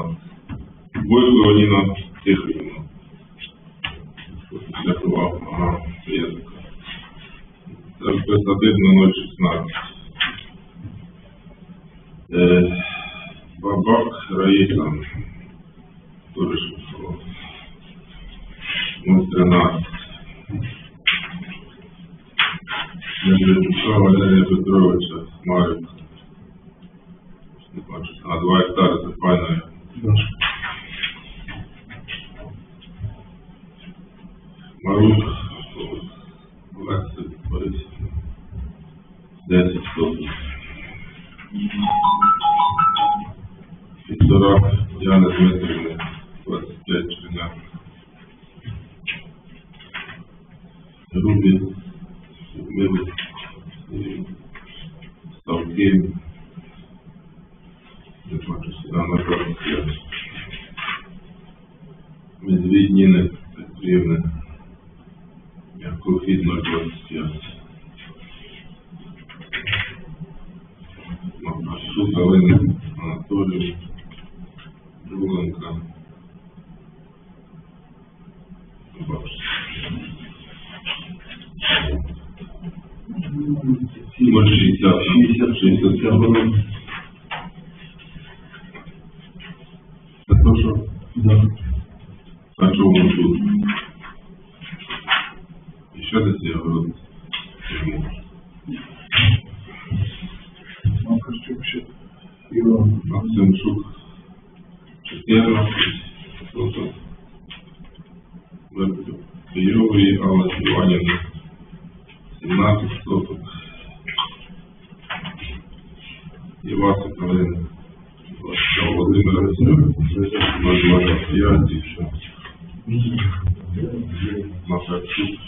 16. Бойко Ніна Тихонівна. Рятував, ага, я така. Це присадибно 016. Е, Бабак Раїса. Тоже Шевцова. 013. Медведчука Валерія Петровича, Марик. Не бачу, а два гектари, це файно. Ставки, не бачу, сюди на 25. Медвідь Ніни Петрівни, Мягкохід 025. Максу Галини Анатолій, 060, 60, 60 годин. Так, прошу. Да. А чого воно тут? І ще десь я говорю. Чому? Макарчук Максимчук. Честерна. Тобто. Юрій Алла Іванівна. 17 соток. 025 і. Макарчук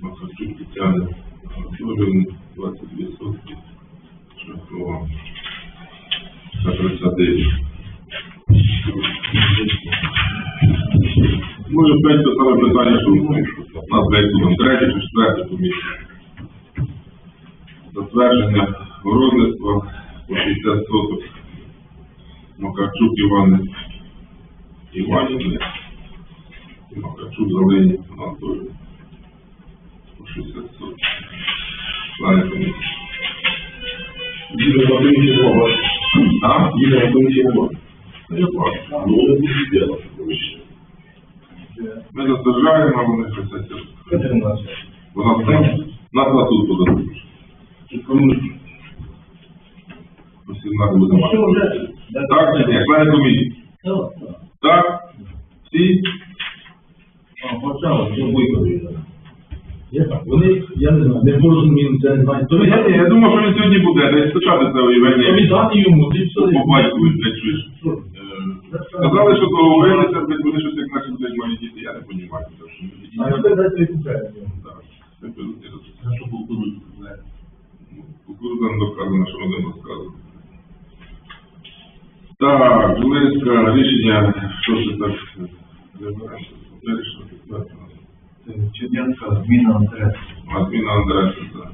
Макарчук Тетяна Анатоліївна 22 сотки. Шахова. Це 39. Може, п'ять те саме питання, що у нас третє чи четверте комісія. Затвердження городництва 60 соток. Макарчук Івани Іванівни. І Макарчук Галині Анатоліївні. По 60 соток. Члени комісії. Комісії не було. А? Комісії не було. Я бачу. Ну, не буде діло. Ми затверджаємо, а вони нас. Вона там, нас на суд подадуть. Усі нас буде мати. Так чи ні? Члени комісії. Так? Всі? Почали, що виконує. Вони, я не знаю, не порозуміли, це не знаю. То Я, ні, я думав, що він сьогодні буде, десь спочатку це уявлення. Віддати йому, ти все. По батьку, блядь, чуєш. Е, Сказали, що договорилися, блядь, вони щось як наші, блядь, мої діти, я не розумію. А тепер дайте відкупляти. Так, це купляють. Ну, Кукурудза не доказано, що вони. Так, Жулинська рішення, що це так. Чернянська зміна адресу. А зміна адреси, так.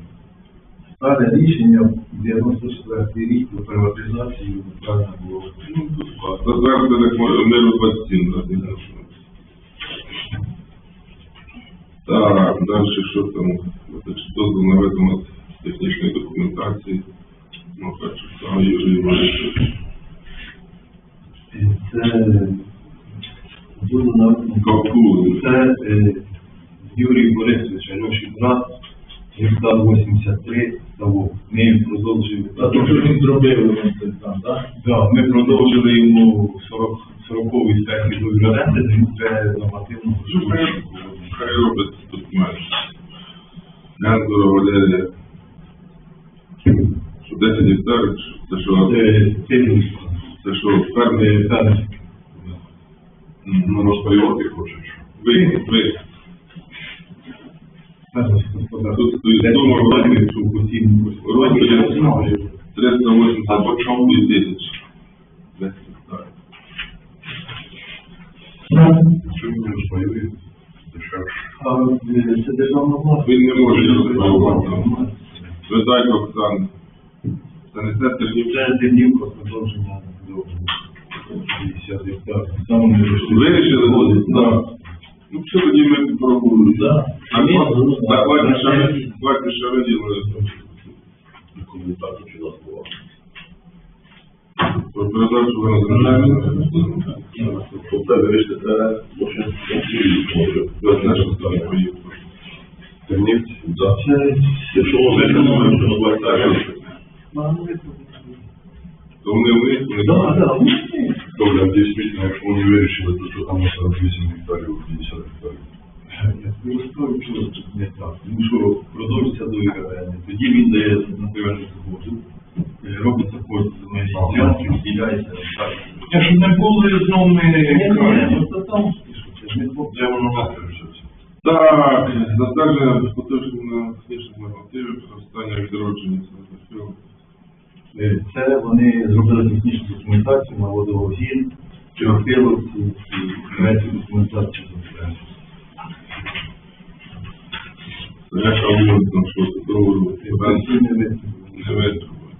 Стане рішення 94 рік про приватизацію правильно було. Ну, тут клас. Затвердили миру 27, так, не знаю, що. Так, далі що там? Дозвіл на виконання технічної документації. Макарчука Юрій Іванович. Це дуже на Кавку. це е, Юрій Борисович, Альоші брат, гектар 83, того. Ми їм продовжили. А то, що він зробив, це там, так? Да, ми продовжили йому 40 40-й техніку оренди, він це нормативно. Ну, хай, робить документ. Гендура Валерія. Що 10 гектарів, це що, Це цілий це що, фермі, фермер. ну, розпаювати хочеш. Ви, ви. Тут стоїть сума розмір, що постійно знаю. 380 тисяч. 10 гектарів. Чому не розпаює? Це державна влада. Він не може розпаювати. Видайте Оксану. Це не це Тернів. Це Дернівка продовження до 50 гектарів. Там ми вирішили. Вирішили згодити? Так. Ну, що тоді ми попробуємо? Да. Чи нас була. Про передачу ви. Тобто це, може. Тернівці, так. То вони Да, да, ну, Добре, дійсно, якщо вони вирішили, то що там на 48 гектарів, 50 гектарів. Я скажу, що тут не так. Тому що продовжиться до ІКВН. Тоді він дає на привержу згоду. Робиться поділ земельні ділянки, виділяється так. Я щоб не були знову ми країни. Ну, то там, це ж не хлопці. Де воно вирішиться? Так, затвердження поточних технічних нормативів, використання відродження Це вони зробили технічну документацію на водогін, Чорохиловці і третю документацію. Яка вулиця, що це договору, Це не ви- не витримує.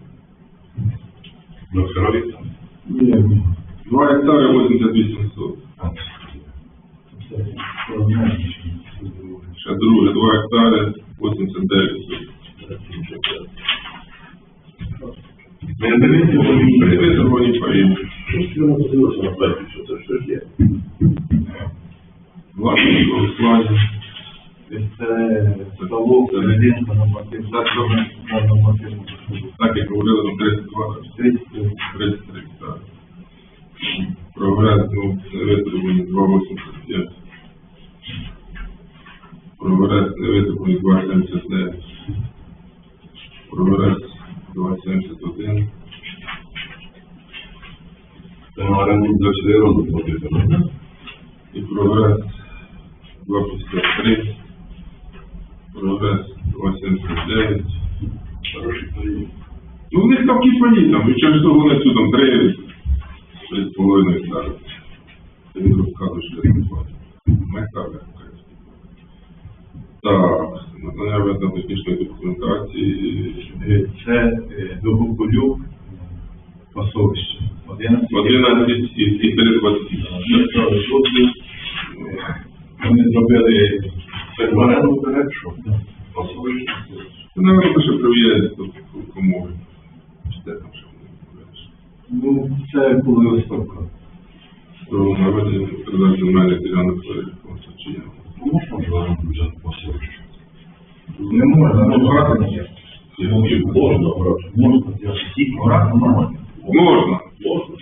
На Херові? Ні, Два гектари 88 сот. Ще друге, два гектари 89 сот. Ви не дивіться, що він Витримані паї. Що воно подивилося на сайті, що це щось є? Власне, Руслані. Це ставок, серединка нормативна. Так, добре. на нормативну службу. Так як говорили, на 32 Тридцять, 33 гектари. Прогрес, ну, не витримані 2,85. Прогрес, не витримані 2,79. Прогрес 2,71. Це на оренду для роду платити? І прогрес 2,53. Прогрес 2,79. Хороший період. Ну, в них там кіпані, там, і через того вони цю там 3, 3,5 гектари. Це він розказує, що я не бачу. Гектар, я кажу. Так, надання ведення технічної документації. Це е, Довгополюк, пасовище. 11 11 і, і 3,20. Написали дозвіл. Е, Вони зробили в що? Пасовище. Це, наверное, ще прив'язь до комори. Ну, це коли оставка. Про наведення передачі земельних ділянок переліковуватися чи я. Ну, можна в оренду взяти пасовище. Не можна, ну, не є. Можна. Можна взяти. Тільки брати можна. Можна. Можна.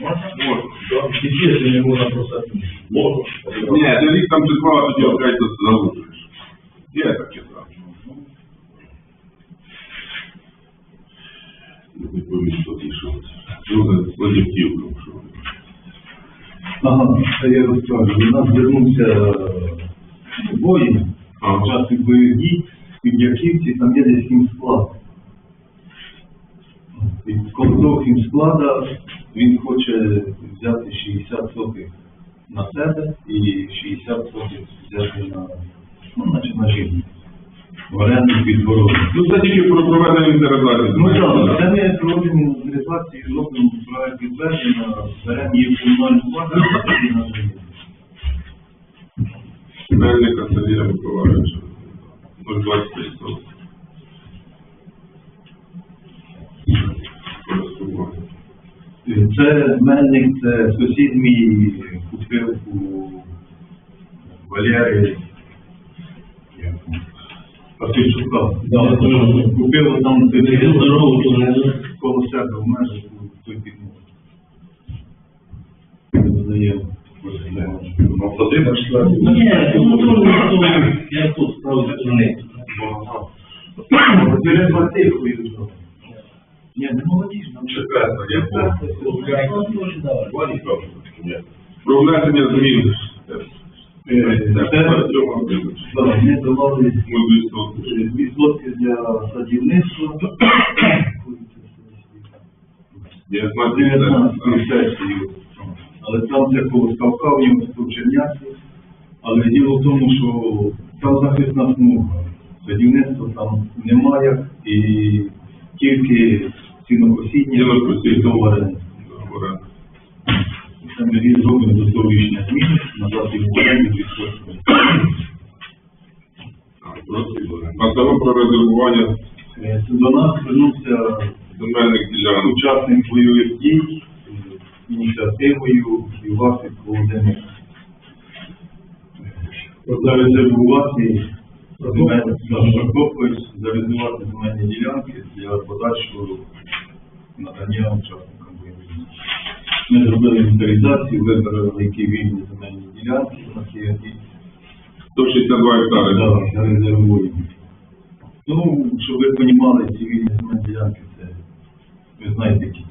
Можна. Якщо не можна просто Можна. Ні, ти рік там чи два, а тоді опять залучиш. Таке так. Не поміж тоді, що друге складівківка, що. Ага, це я розкажу. До нас звернувся воїн, учасник бойових дій, в Під'яківці, там є десь хімсклад. І коло того хімсклада він хоче взяти 60 сотих на себе і 60 сотих взяти на, ну, наче на жінку. В оренду під ворогом. Ну, це тільки про проведення інтернету. Ну так, це ми проводимо інвентаризацію, робимо проект відведення, беремо її в комунальну власність і на життя. Мельника Сергія Миколаївича. 0,25 соток. Це мельник, це сусід мій купив у Валери Пасівчука. Да. Купив там не коло себе в межах той підмог. Ну, Ні, то не то, я тут справді не. Біля Батихою. Ні, не молодіж, нам четверта, я був. Про внесення змін. Е, ми давали Ми відсотки. для садівництва. 19 19 сесію. Але там це коло ставка, в ньому Черняці. Але діло в тому, що там захисна смуга. Садівництва там немає і тільки сінокосіння Діло постійно. Договори. Оренда. Це ми від до того рішення зміни, надати в оренду відсотку. А саме про резервування Е, До нас звернувся земельних ділянок. учасник бойових дій з ініціативою Івасик Володимир. Зарезервувати земельні зарезервувати земельні ділянки для подальшого надання учасникам бойових дій. Ми зробили інвентаризацію, вибрали, які вільні земельні ділянки, у нас є 162 гектари. Да, зарезервуємо. Ну, щоб ви розуміли, ці вільні земельні ділянки, це, ви знаєте, які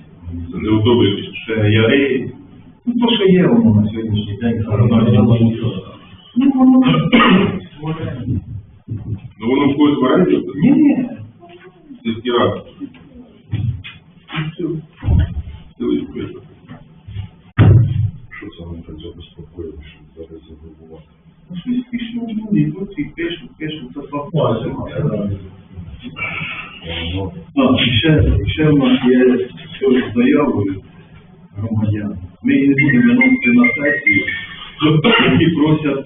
Це неудобно. це яри. Ну, то, що є воно на сьогоднішній день, це. Ну, воно. Ну воно в когось в оренді? Ні, ні. Сільські ради. Спите. Що це так забезпокоїли, що зарезервувати? Щось пішло, ну, з заявою громадян. Ми її будемо на сесію, які просять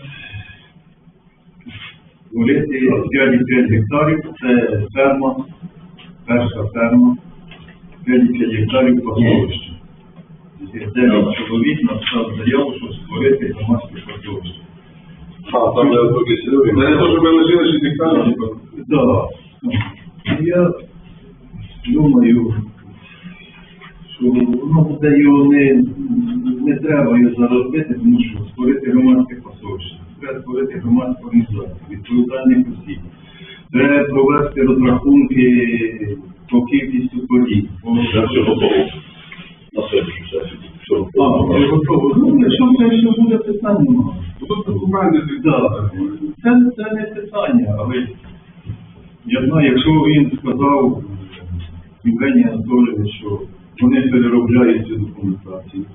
створити 5,5 гектарів, це ферма, перша ферма, 5,5 гектарів пасовища. Дев'ять чоловік написав заяву, щоб створити громадське пасовище. А, там де поки Це не те, що ми лишили 6 гектарів. Да. Я думаю, що воно буде його не, не треба його заробити, тому що створити громадське пасовище, треба створити громадську організацію, відповідальних осіб. Треба провести розрахунки по кількістю подій. по- Це все готово. На сесію. Все А, вже готово. Ну, якщо це ще буде питання, немає. Тут документи це, це не питання, але я знаю, якщо він сказав Євгеній Анатолійович, що вони переробляють цю документацію,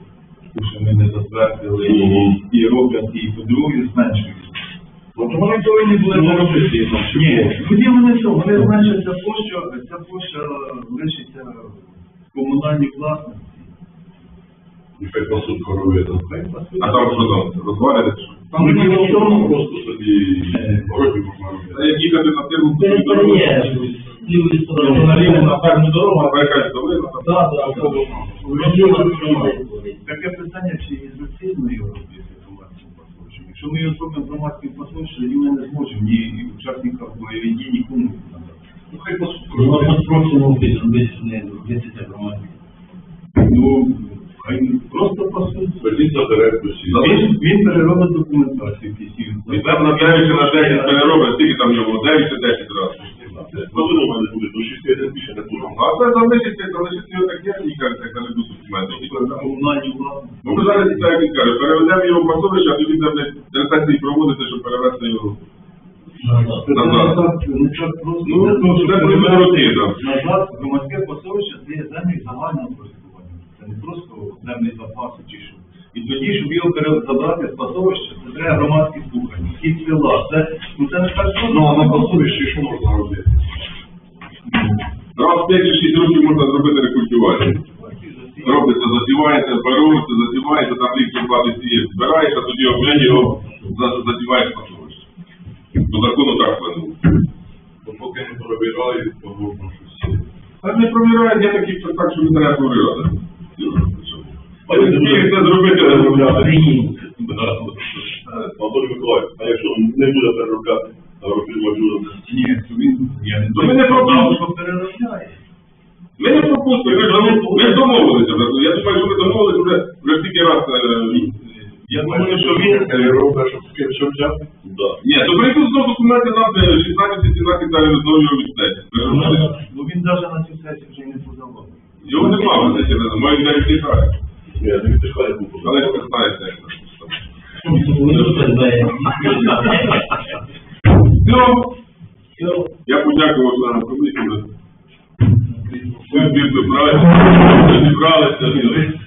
тому що ми не затвердили і роблять і по-друге зменшують. Ну, то вони повинні були заробити. там, чи Ні, тоді вони що, вони зменшать ця площа, ця площа лишиться в комунальній власності. І хай пасуть корови, там. А там що там? Розвалять? Там не Ну, в тому просто собі городі можна А робити. як їхати на тиру, Це не сторони наліво на певну дорогу, а якась долина там. Так, так. Ми зробимо громадським пасовищем, і ми не зможемо ні учасникам бойових дій, нікому не надати. Ну, хай пасуть Ну, ми просимо зробити не робити це громадське. Ну, хай просто пасуть. Зверніться директор всі. Він, він переробить документацію пісів. І там на 9 чи на 10 переробить, скільки там його? 9 чи 10 разів. Розумію, в мене буде до 6 я більше не буду. А це залишиться, залишиться його так як не будуть документи. Комунальні власності. Ми зараз, так він каже, переведемо його в пасовище, а тоді буде трансакції проводити, щоб перевести його. Назад. Ну, це перевести роки, так. Назад, громадське пасовище це є землі загального користування. Це не просто землі запаси чи що. І тоді, щоб його забрати з пасовища, це треба громадські слухання. І села. Це, ну, це не так. Ну, а на пасовищі що можна робити? Раз в 5 чи 6 років можна зробити рекультивацію. Робиться, засівається, переробиться, засівається, там рік чи два ти сіє, збираєш, а тоді облень його за- засіваєш пасовище. По закону так планує. Бо поки не перевіряють, то щось. Так не провіряють, я такий так, що не треба провіряти. А я не це зробити, не зробляти. Анатолій Миколаївич, а якщо не буде переробляти, а робити людям? Ні, то він, я не То ми не пропустимо. що переробляє. Ми не пропустимо, ми ж домо- ми ж домовилися. вже. Я думаю, що ми домовилися вже, вже стільки раз. е, Я думаю, що він Переробка, щоб щоб взяти? Да. Ні, то прийдуть знову документи нам 16-17 далі знову відстежити. Ну він навіть на цю сесію вже й не подавав. Його нема, ви знаєте, не маю навіть не так. Ні, не відтихає купу. Але ж ви знаєте, як це. Все, я подякував членам комісії. Ми не зібралися,